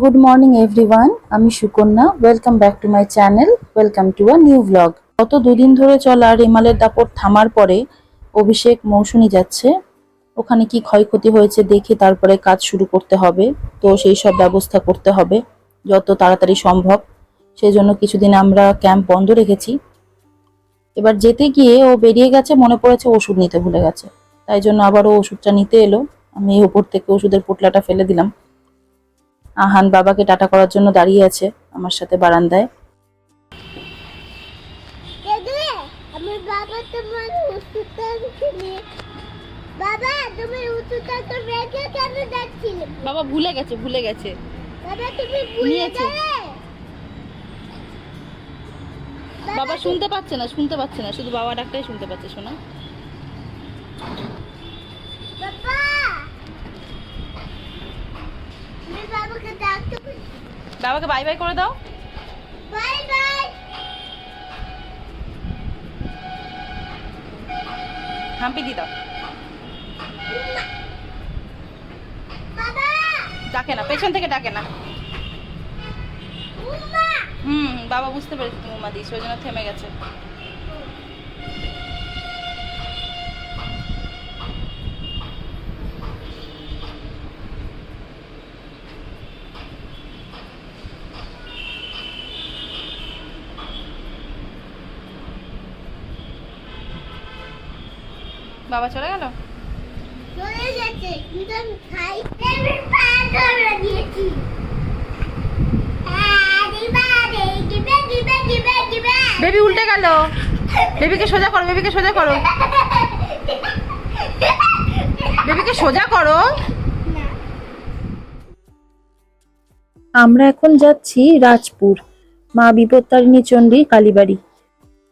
Good morning everyone আমি Sukanya. Welcome back to my channel welcome to a new blog গত দুদিন ধরে চলা রেমালের দাপট থামার পরে অভিষেক মৌসুমি যাচ্ছে। ওখানে কি ক্ষয়ক্ষতি হয়েছে দেখে তারপরে কাজ শুরু করতে হবে। তো সেই সব ব্যবস্থা করতে হবে, যত তাড়াতাড়ি সম্ভব। সেই জন্য কিছুদিন আমরা ক্যাম্প বন্ধ রেখেছি। এবার যেতে গিয়ে ও বেরিয়ে গেছে, মনে পড়েছে ওষুধ নিতে ভুলে গেছে। তাই জন্য আবার ও ওষুধটা নিতে এলো। আমি ওপর থেকে ওষুধের পোটলাটা ফেলে দিলাম। আহান বাবাকে টাটা করার জন্য দাঁড়িয়ে আছে আমার সাথে বারান্দায়। বাবা বাবা তুমি ওষুধটা তো রেখে কেন যাচ্ছিলে? বাবা ভুলে গেছে ভুলে গেছে। বাবা তুমি ভুলে গেলে? বাবা শুনতে পাচ্ছে না শুনতে পাচ্ছে না। শুধু বাবা ডাকটাই শুনতে পাচ্ছে শোনা বাবা আমি বাবাকে ডাকতে বাবাকে বাই বাই করে দাও। বাই বাই হাম্পি দি দাও। ডাকে না পেছন থেকে ডাকে না। হুম, বাবা বুঝতে পেরেছি তুমি উমা দিস ওই জন্য থেমে গেছে বাবা চলে গেল চলে গেছে কিন্তু আমি খাই আমি পা ধরে দিয়েছি আরে বারে দিবে দিবে দিবে দিবে বেবি উল্টে গেল। বেবিকে সোজা করো বেবিকে সোজা করো। বেবিকে সোজা করো। আমরা এখন যাচ্ছি রাজপুর। মা বিপত্তারিণী চণ্ডী কালীবাড়ি।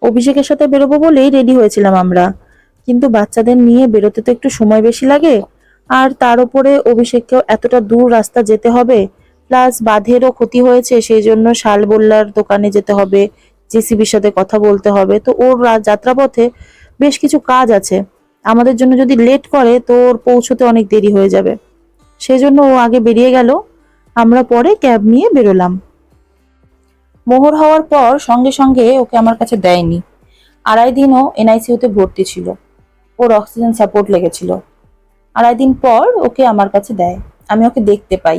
অভিষেকের সাথে বেরোবো বলেই রেডি হয়েছিলাম আমরা। কিন্তু বাচ্চাদের নিয়ে বেরোতে তো একটু সময় বেশি লাগে। আর তার উপরে অভিষেককেও এতটা দূর রাস্তা যেতে হবে, প্লাস বাঁধেরও ক্ষতি হয়েছে, সেই জন্য শালবোল্লার দোকানে যেতে হবে, জেসিবির সাথে কথা বলতে হবে। তো ওর যাত্রাপথে বেশ কিছু কাজ আছে। আমাদের জন্য যদি লেট করে, তো ওর পৌঁছতে অনেক দেরি হয়ে যাবে। সেই জন্য ও আগে বেরিয়ে গেল। আমরা পরে ক্যাব নিয়ে বেরোলাম। মোহর হওয়ার পর সঙ্গে সঙ্গে ওকে আমার কাছে দেয়নি। আড়াই দিনও এনআইসিউতে ভর্তি ছিল। ওর অক্সিজেন সাপোর্ট লেগেছিল। আড়াই দিন পর ওকে আমার কাছে দেয়। আমি ওকে দেখতে পাই।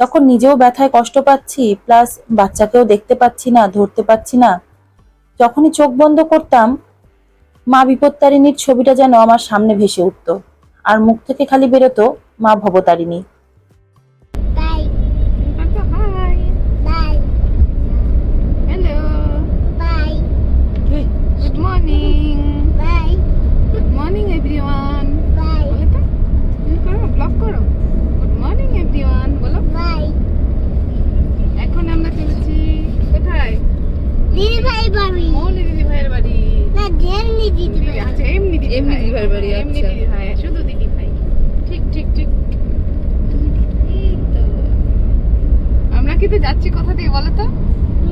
তখন নিজেও ব্যথায় কষ্ট পাচ্ছি প্লাস বাচ্চাকেও দেখতে পাচ্ছি না, ধরতে পাচ্ছি না। যখনই চোখ বন্ধ করতাম, মা বিপত্তারিণীর ছবিটা যেন আমার সামনে ভেসে উঠত। আর মুখ থেকে খালি বেরোতো মা Bhabatarini bye Hi. Bye Hello. Bye Good morning. Bye Good morning everyone. Bye বলো তো তুমি করো ব্লগ করো গুড মর্নিং এভরিওয়ান বলো বাই এখন আমরা চলেছি কোথায় দিদি ভাই বাড়ি। মৌলি দিদি ভাইয়ের বাড়ি। না যেমনি দিদি দিদি ভাই। আচ্ছা এমনি দিদি এমনি। দিদি ভাইয়ের বাড়ি, এমনি আচ্ছা। দিদি ভাই শুধু দিদি ভাই। ঠিক ঠিক ঠিক। আমরা কিন্তু যাচ্ছি কোথা দিয়ে বলো তো?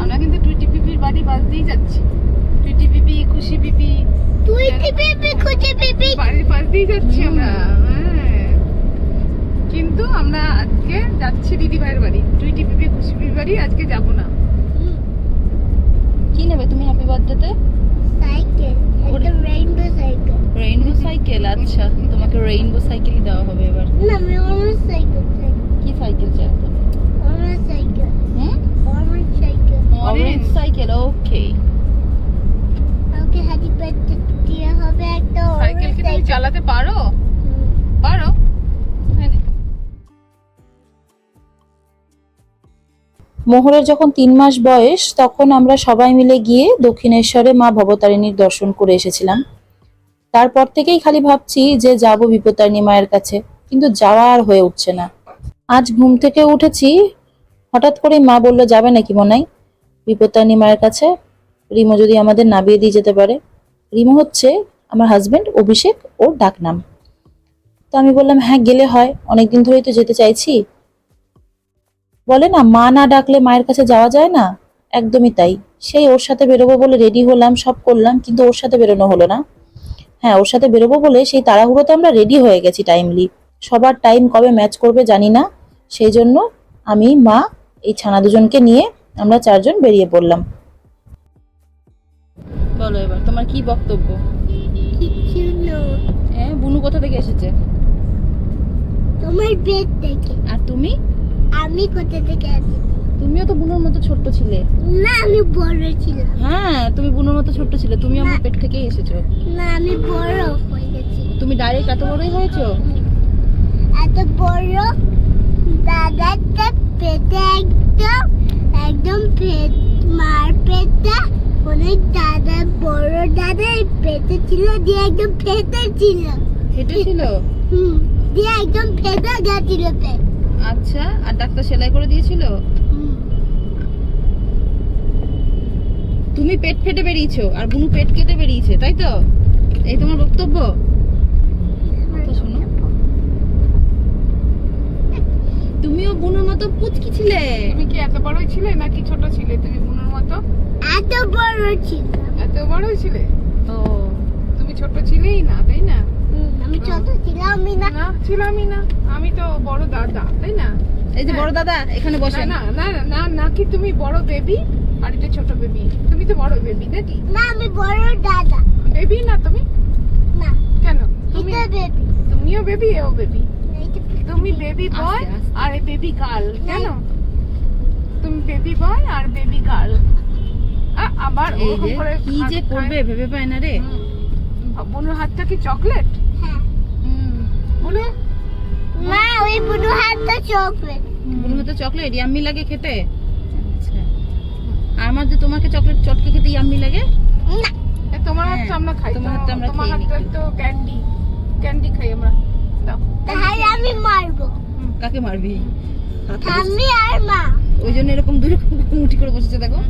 আমরা কিন্তু টুইটি পিপির বাড়ি বাস দিয়েই যাচ্ছি। টুইটি পিপি খুশি পিপি। তুই টিপি খুঁজে পিপি। বাড়ির পাশ দিয়ে যাচ্ছি আমরা হ্যাঁ। কিন্তু আমরা আজকে যাচ্ছি দিদি ভাইয়ের বাড়ি। টুইটি পিপি খুশি পিপির বাড়ি আজকে যাব না। কি নেবে তুমি হ্যাপি বার্থডেতে সাইকেল একটা রেইনবো সাইকেল রেইনবো সাইকেল আচ্ছা। তোমাকে রেইনবো সাইকেলই দেওয়া হবে এবার। না আমি অন্য সাইকেল কি সাইকেল চাই? মোহরের যখন তিন মাস বয়স, তখন আমরা সবাই মিলে গিয়ে দক্ষিণেশ্বরে মা ভবতারিণীর দর্শন করে এসেছিলাম। তারপর থেকেই খালি ভাবছি যে যাব বিপত্তারিণী মায়ের কাছে, কিন্তু যাওয়া আর হয়ে উঠছে না। আজ ঘুম থেকে উঠেছি, হঠাৎ করে মা বলল, যাবে নাকি মনাই? বিপত্তারিণী মায়ের কাছে, রিমো যদি আমাদের নামিয়ে দিয়ে যেতে পারে। রিমো হচ্ছে আমার হাজবেন্ড অভিষেক ওর ডাকনাম। তো আমি বললাম হ্যাঁ গেলে হয়। অনেকদিন ধরেই তো যেতে চাইছি। বলে না মা না ডাকলে মায়ের কাছে যাওয়া যায় না? একদমই তাই। সেই ওর সাথে বেরোবো বলে রেডি হলাম সব করলাম কিন্তু ওর সাথে বেরোনো হলো না। হ্যাঁ ওর সাথে বেরোবো বলে সেই তাড়াহুড়োতে আমরা রেডি হয়ে গেছি টাইমলি সবার টাইম কবে ম্যাচ করবে জানি না। সেই জন্য আমি মা এই ছানা দুজনকে নিয়ে আমরা চারজন বেরিয়ে পড়লাম। বলো এবার তোমার কি বক্তব্য? হ্যাঁ বুনু কোথা থেকে এসেছে? তোমার বেড থেকে। আর তুমি? আমি কোথা থেকে আছি তুমিও তো বুনুর মতো ছোট্ট ছিলে। না আমি বড় ছিলাম। হ্যাঁ তুমি বুনুর মতো ছোট্ট ছিলে। তুমি আমার। পেট থেকেই এসেছ। না আমি বড় হয়ে গেছি। তুমি ডাইরেক্ট এত বড়ই হয়েছো? এত বড় দাদাটা পেটে একদম একদম পেট মার পেটটা অনেক দাদা বড় দাদা পেটে ছিল দিয়ে একদম ফেটে ছিল। হেঁটেছিল হুম দিয়ে একদম ফেটে গেছিল পেট। আচ্ছা আর ডাক্তার সেলাই করে দিয়েছিল? তুমি পেট ফেটে বেরিয়েছো আর বুনু পেট কেটে বেরিয়েছে তাই তো? এই তোমার বক্তব্য? শোনো। তুমিও বুনুর মতো পুচকি ছিলে। তুমি কি এত বড়ই ছিলে নাকি ছোট ছিলে তুমি বুনোর মতো? এত বড় ছিল। এত বড়ই ছিলে? ও। তুমি ছোট ছিলেই না তাই না? আমি ছোট ছিলাম না। না ছিলামই না। আমি তো বড় দাদা তাই না? এই যে বড় দাদা এখানে বসে না না না না নাকি তুমি বড় বেবি আর এটা ছোট বেবি তুমি তো বড় বেবি নাকি? না আমি বড় দাদা। বেবি না তুমি? না। কেন? তুমি বেবি তুমিও বেবি এও বেবি তুমি বেবি বয়। আর বেবি গার্ল কেন? তুমি বেবি বয় আর বেবি গার্ল আবার এই ওরকম করে কি যে করবে ভেবে পায় না রে। বোনের হাতটা কি চকলেট বলে না ওই বুড়ো হাতটা চকলেট বুনু হতো চকলেট ইয়াম্মি লাগে খেতে? আচ্ছা। আর আমার যে তোমাকে চকলেট চটকে খেতে ইয়াম্মি লাগে? না। তোমার হ্যাঁ, হাতটা আমরা খাই তোমার হাতটা আমরা তোমার হাতটা তো ক্যান্ডি ক্যান্ডি খাই আমরা। তাহলে আমি মারবো। কাকে মারবি? হাতে আমি আর মা। ওই জন্য এরকম দুই রকম মুঠি করে বসেছে দেখো।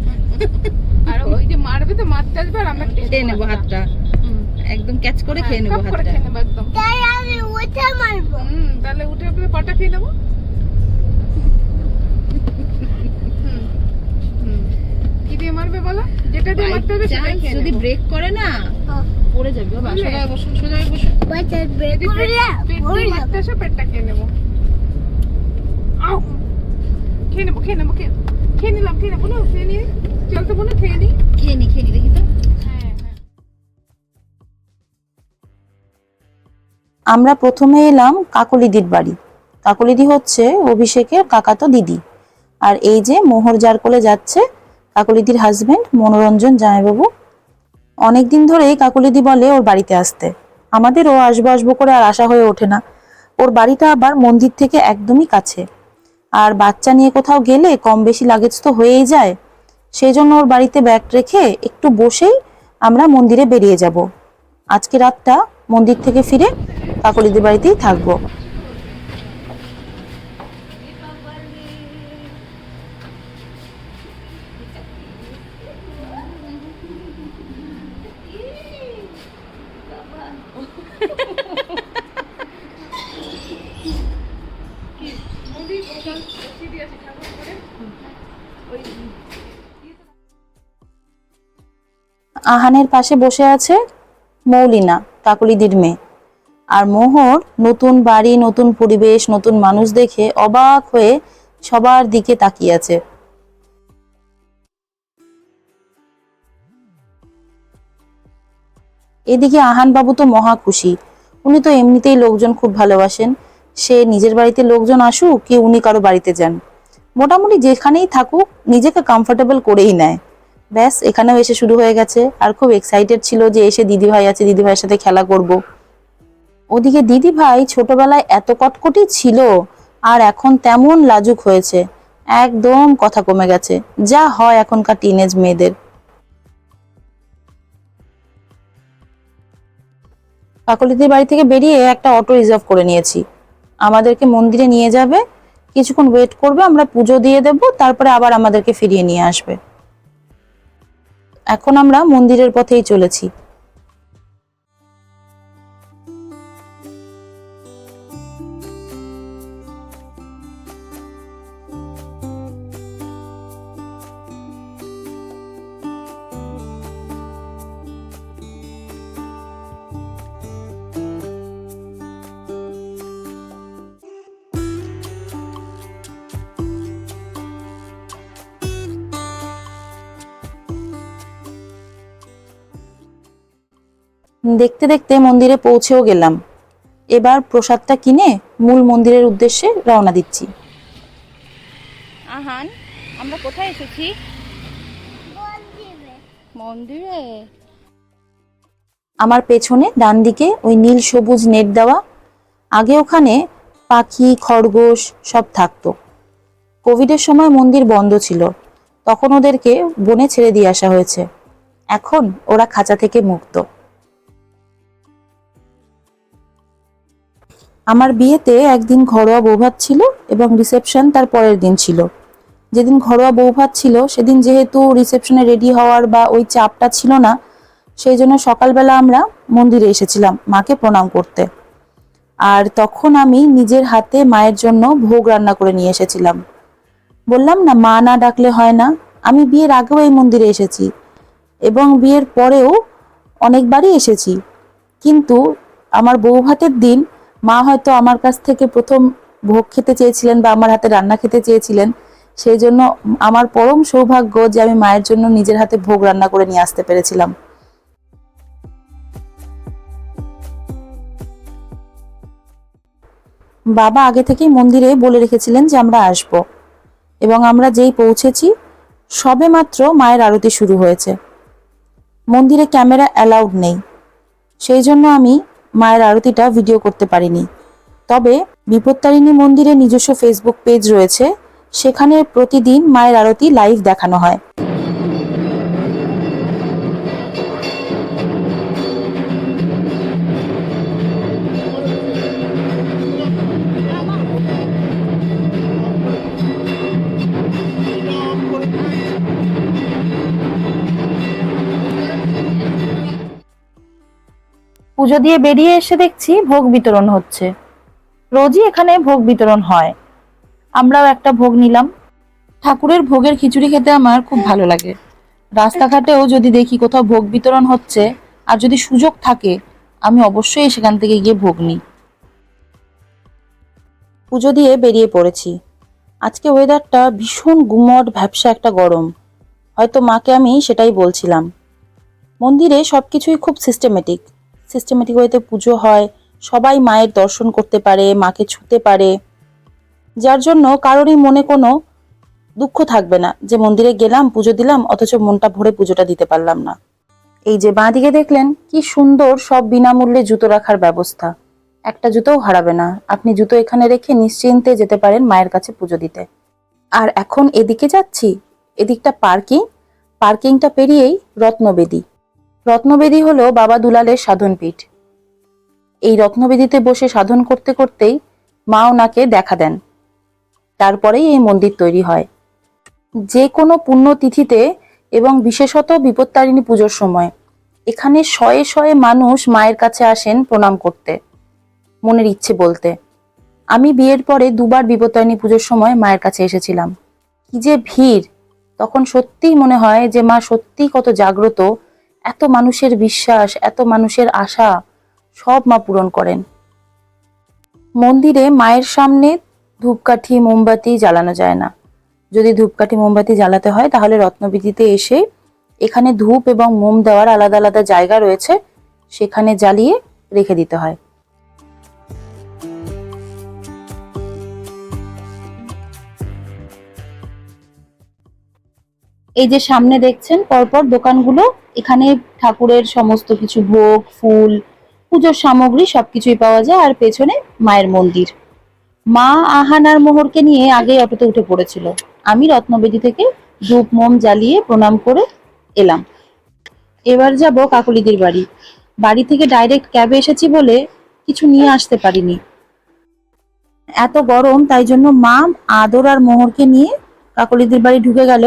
আর ওই যে মারবে তো মারতে আসবে আর আমরা খেয়ে খেয়ে নেব হাতটা। একদম ক্যাচ করে খেয়ে নেব হ্যাঁ, হাতটা খেয়ে নেব একদম। তাই আমি উঠে মারবো। হুম তাহলে উঠে উঠে পাটা খেয়ে নেব। হুম, হুম। কি দিয়ে মারবে বলো? যেটা দিয়ে মারতে হবে chance খেয়ে যদি ব্রেক করে না পড়ে যাবে বাবা বুঝলে? সোজা বসো সোজা হয়ে বাচ্চা বের যদি করে পেট- দিয়ে মারতে আসে পেটটা খেয়ে নেব। আউ! খেয়ে নেব খেয়ে নেব খেয়ে খেয়ে নিলাম খেয়ে নেব না খেয়ে নিয়ে। চল তো নি খেয়ে নি। আমরা প্রথমে এলাম কাকলিদির বাড়ি। কাকলিদি হচ্ছে অভিষেকের কাকাতো দিদি। আর এই যে মোহর যার কোলে যাচ্ছে কাকলিদির হাজবেন্ড মনোরঞ্জন জামাইবাবু। অনেকদিন ধরেই কাকলিদি বলে ওর বাড়িতে আসতে। আমাদের ও আসব আসব করে আর আশা হয়ে ওঠে না। ওর বাড়িটা আবার মন্দির থেকে একদমই কাছে। আর বাচ্চা নিয়ে কোথাও গেলে কম বেশি লাগেজ তো হয়েই যায়। সেই জন্য ওর বাড়িতে ব্যাগ রেখে একটু বসেই আমরা মন্দিরে বেরিয়ে যাব। আজকে রাতটা মন্দির থেকে ফিরে কাকলিদের বাড়িতেই থাকব। আহানের পাশে বসে আছে মৌলিনা কাকলিদির মেয়ে। আর মোহর নতুন বাড়ি, নতুন পরিবেশ, নতুন মানুষ দেখে অবাক হয়ে সবার দিকে তাকিয়ে আছে। এদিকে আহান বাবু তো মহা খুশি। উনি তো এমনিতেই লোকজন খুব ভালোবাসেন। সে নিজের বাড়িতে লোকজন আসুক কি উনি কারও বাড়িতে যান। মোটামুটি যেখানেই থাকুক, নিজেকে কমফোর্টেবল করেই নেয়। ব্যাস, এখানেও এসে শুরু হয়ে গেছে। আর খুব এক্সাইটেড ছিল যে এসে দিদিভাই আছে, দিদিভাইয়ের সাথে খেলা করব। ওদিকে দিদিভাই ছোটবেলায় এত কটকটি ছিল, আর এখন তেমন লাজুক হয়েছে। একদম কথা কমে গেছে। যা হয় এখনকার টিনেজ মেয়েদের। কাকলিদের বাড়ি থেকে বেরিয়ে একটা অটো রিজার্ভ করে নিয়েছি। আমাদেরকে মন্দিরে নিয়ে যাবে। কিছুক্ষণ ওয়েট করবে, আমরা পুজো দিয়ে দেব, তারপরে আবার আমাদেরকে ফিরিয়ে নিয়ে আসবে। এখন আমরা মন্দিরের পথেই চলেছি। দেখতে দেখতে মন্দিরে পৌঁছেও গেলাম। এবার প্রসাদটা কিনে মূল মন্দিরের উদ্দেশ্যে রওনা দিচ্ছি। আহান আমরা কোথায় এসেছি? মন্দিরে। আমার পেছনে ডান দিকে ওই নীল সবুজ নেট দেওয়া। আগে ওখানে পাখি খরগোশ সব থাকতো। কোভিডের সময় মন্দির বন্ধ ছিল। তখন ওদেরকে বনে ছেড়ে দিয়ে আসা হয়েছে। এখন ওরা খাঁচা থেকে মুক্ত। আমার বিয়েতে একদিন ঘরোয়া বৌভাত ছিল এবং রিসেপশন তার পরের দিন ছিল। যেদিন ঘরোয়া বৌভাত ছিল, সেদিন যেহেতু রিসেপশনে রেডি হওয়ার বা ওই চাপটা ছিল না, সেই জন্য সকালবেলা আমরা মন্দিরে এসেছিলাম মাকে প্রণাম করতে। আর তখন আমি নিজের হাতে মায়ের জন্য ভোগ রান্না করে নিয়ে এসেছিলাম। বললাম, না, মা না ডাকলে হয় না। আমি বিয়ের আগেও এই মন্দিরে এসেছি এবং বিয়ের পরেও অনেকবারই এসেছি। কিন্তু আমার বউ ভাতের দিন মা হয়তো আমার কাছ থেকে প্রথম ভোগ খেতে চেয়েছিলেন বা আমার হাতে রান্না খেতে চেয়েছিলেন, সেই জন্য আমার পরম সৌভাগ্য যে আমি মায়ের জন্য নিজের হাতে ভোগ রান্না করে নিয়ে আসতে পেরেছিলাম। বাবা আগে থেকেই মন্দিরে বলে রেখেছিলেন যে আমরা আসব এবং আমরা যেই পৌঁছেছি, সবে মাত্র মায়ের আরতি শুরু হয়েছে। মন্দিরে ক্যামেরা অ্যালাউড নেই। সেই জন্য আমি মায়ের আরতিটা ভিডিও করতে পারিনি। তবে বিপত্তারিণী মন্দিরে নিজস্ব ফেসবুক পেজ রয়েছে। সেখানে প্রতিদিন মায়ের আরতি লাইভ দেখানো হয়। পুজো দিয়ে বেরিয়ে এসে দেখছি ভোগ বিতরণ হচ্ছে। রোজই এখানে ভোগ বিতরণ হয়। আমরাও একটা ভোগ নিলাম। ঠাকুরের ভোগের খিচুড়ি খেতে আমার খুব ভালো লাগে। রাস্তাঘাটেও যদি দেখি কোথাও ভোগ বিতরণ হচ্ছে আর যদি সুযোগ থাকে, আমি অবশ্যই সেখান থেকে গিয়ে ভোগ নিই। পুজো দিয়ে বেরিয়ে পড়েছি। আজকে ওয়েদারটা ভীষণ গুমট, ভ্যাবসা একটা গরম। হয়তো মাকে আমি সেটাই বলছিলাম। মন্দিরে সবকিছুই খুব সিস্টেমেটিক সিস্টেমেটিক ওয়েতে পুজো হয়, সবাই মায়ের দর্শন করতে পারে, মাকে ছুতে পারে। যার জন্য কারোরই মনে কোনো দুঃখ থাকবে না যে মন্দিরে গেলাম, পুজো দিলাম, অথচ মনটা ভরে পুজোটা দিতে পারলাম না। এই যে বাঁদিকে দেখলেন, কি সুন্দর সব বিনামূল্যে জুতো রাখার ব্যবস্থা। একটা জুতোও হারাবে না। আপনি জুতো এখানে রেখে নিশ্চিন্তে যেতে পারেন মায়ের কাছে পুজো দিতে। আর এখন এদিকে যাচ্ছি, এদিকটা পার্কিং। পার্কিংটা পেরিয়েই রত্নবেদী। রত্নবেদী হলো বাবা দুলালের সাধনপীঠ। এই রত্নবেদীতে বসে সাধন করতে করতেই মা ওনাকে দেখা দেন। তারপরেই এই মন্দির তৈরি হয়। যে কোনো পুণ্যতিথিতে এবং বিশেষত বিপত্তারিণী পুজোর সময় এখানে শয়ে শয়ে মানুষ মায়ের কাছে আসেন প্রণাম করতে, মনের ইচ্ছে বলতে। আমি বিয়ের পরে দুবার বিপত্তারিণী পুজোর সময় মায়ের কাছে এসেছিলাম। কি যে ভিড়, তখন সত্যিই মনে হয় যে মা সত্যিই কত জাগ্রত এত মানুষের বিশ্বাস, এত মানুষের আশা, সব মা পূরণ করেন। মন্দিরে মায়ের সামনে ধূপকাঠি, মোমবাতি জ্বালানো যায় না। যদি ধূপকাঠি, মোমবাতি জ্বালাতে হয়, তাহলে রত্নবিধিতে এসে এখানে ধূপ এবং মোম দেওয়ার আলাদা আলাদা জায়গা রয়েছে, সেখানে জ্বালিয়ে রেখে দিতে হয়। এই যে সামনে দেখছেন, পরপর দোকানগুলো এখানে ঠাকুরের সমস্ত কিছু ভোগ, ফুল, পুজোর সামগ্রী সবকিছুই পাওয়া যায় আর পেছনে মায়ের মন্দির। মা আহানার মোহরকে নিয়ে আগে অটোতে উঠে পড়েছিল। আমি রত্নবেদী থেকে ধূপ, মোম জ্বালিয়ে প্রণাম করে এলাম। এবার যাব কাকলিদির বাড়ি। বাড়ি থেকে ডাইরেক্ট ক্যাবে এসেছি বলে কিছু নিয়ে আসতে পারিনি। এত গরম, তাই জন্য মা আদর আর মোহরকে নিয়ে কাকলিদির বাড়ি ঢুকে গেল।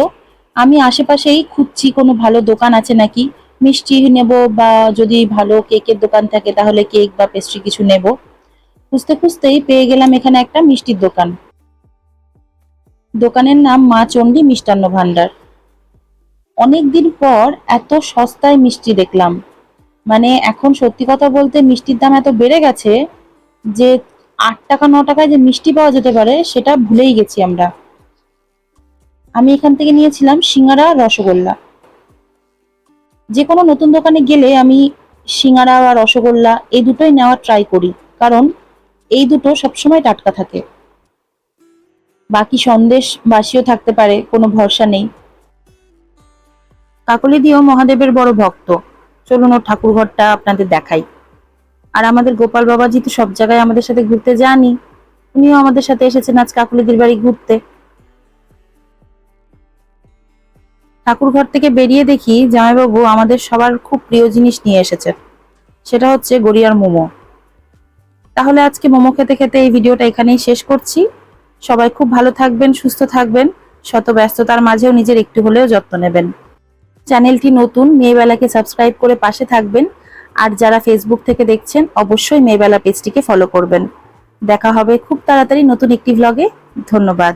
আমি আশেপাশেই খুঁজছি কোনো ভালো দোকান আছে নাকি? মিষ্টি নেব বা যদি ভালো কেকের দোকান থাকে তাহলে কেক বা পেস্ট্রি কিছু নেব। খুঁজতে খুঁজতেই পেয়ে গেলাম এখানে একটা মিষ্টির দোকান। দোকানের নাম মা চণ্ডী মিষ্টান্ন ভান্ডার অনেকদিন পর এত সস্তায় মিষ্টি দেখলাম। মানে এখন সত্যি কথা বলতে মিষ্টির দাম এত বেড়ে গেছে যে আট টাকা, ন টাকায় যে মিষ্টি পাওয়া যেতে পারে সেটা ভুলেই গেছি আমরা। আমি এখান থেকে নিয়েছিলাম সিঙ্গারা, রসগোল্লা। যে কোনো নতুন দোকানে গেলে আমি সিঙ্গারা আর রসগোল্লা এই দুটোই নেওয়ার ট্রাই করি, কারণ এই দুটো সবসময় টাটকা থাকে। বাকি সন্দেশ বাসিও থাকতে পারে, কোনো ভরসা নেই। কাকলি দিও মহাদেবের বড় ভক্ত। চলুন ওর ঠাকুর ঘরটা আপনাদের দেখাই। আর আমাদের গোপাল বাবাজি তো সব জায়গায় আমাদের সাথে ঘুরতে যানই উনিও আমাদের সাথে এসেছেন আজ কাকুলিদির বাড়ি ঘুরতে। ঠাকুর ঘর থেকে বেরিয়ে দেখি জামাইবাবু আমাদের সবার খুব প্রিয় জিনিস নিয়ে এসেছে। সেটা হচ্ছে গড়িয়ার মোমো। তাহলে আজকে মোমো খেতে খেতে এই ভিডিওটা এখানেই শেষ করছি। সবাই খুব ভালো থাকবেন, সুস্থ থাকবেন, শত ব্যস্ততার মাঝেও নিজের একটু হলেও যত্ন নেবেন। চ্যানেলটি নতুন, মেয়েবেলাকে সাবস্ক্রাইব করে পাশে থাকবেন। আর যারা ফেসবুক থেকে দেখছেন, অবশ্যই মেয়েবেলা পেজটিকে ফলো করবেন। দেখা হবে খুব তাড়াতাড়ি নতুন একটি ভ্লগে ধন্যবাদ।